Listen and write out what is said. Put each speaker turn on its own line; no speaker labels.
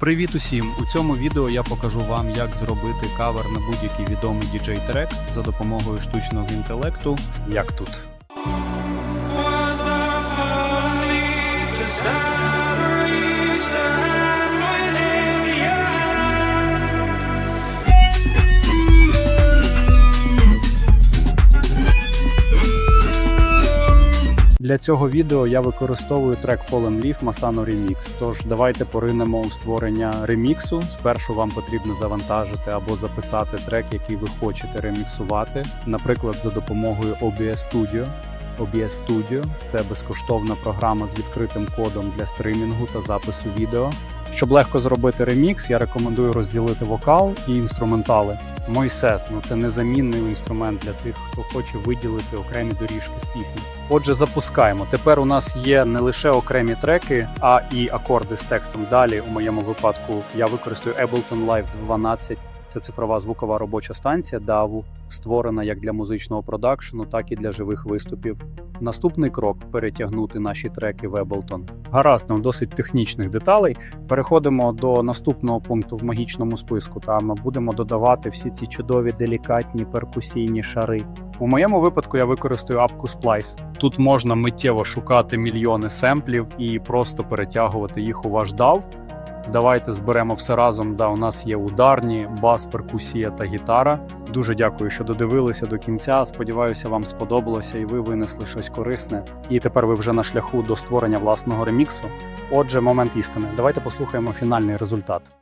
Привіт усім! У цьому відео я покажу вам, як зробити кавер на будь-який відомий діджей-трек за допомогою штучного інтелекту, як тут. Для цього відео я використовую трек Fallen Leaf Masano Remix. Тож давайте поринемо у створення реміксу. Спершу вам потрібно завантажити або записати трек, який ви хочете реміксувати, наприклад, за допомогою OBS Studio. OBS Studio – це безкоштовна програма з відкритим кодом для стримінгу та запису відео. Щоб легко зробити ремікс, я рекомендую розділити вокал і інструментали. Мойсес ну це незамінний інструмент для тих, хто хоче виділити окремі доріжки з пісні. Отже, запускаємо. Тепер у нас є не лише окремі треки, а і акорди з текстом. Далі, у моєму випадку, я використаю Ableton Live 12. Це цифрова звукова робоча станція DAW, створена як для музичного продакшену, так і для живих виступів. Наступний крок перетягнути наші треки в Ableton. Гаразд, ну, досить технічних деталей. Переходимо до наступного пункту в магічному списку. Там будемо додавати всі ці чудові делікатні перкусійні шари. У моєму випадку я використаю апку Splice. Тут можна миттєво шукати мільйони семплів і просто перетягувати їх у ваш DAW. Давайте зберемо все разом. Да, у нас є ударні, бас, перкусія та гітара. Дуже дякую, що додивилися до кінця. Сподіваюся, вам сподобалося і ви винесли щось корисне. І тепер ви вже на шляху до створення власного реміксу. Отже, момент істини. Давайте послухаємо фінальний результат.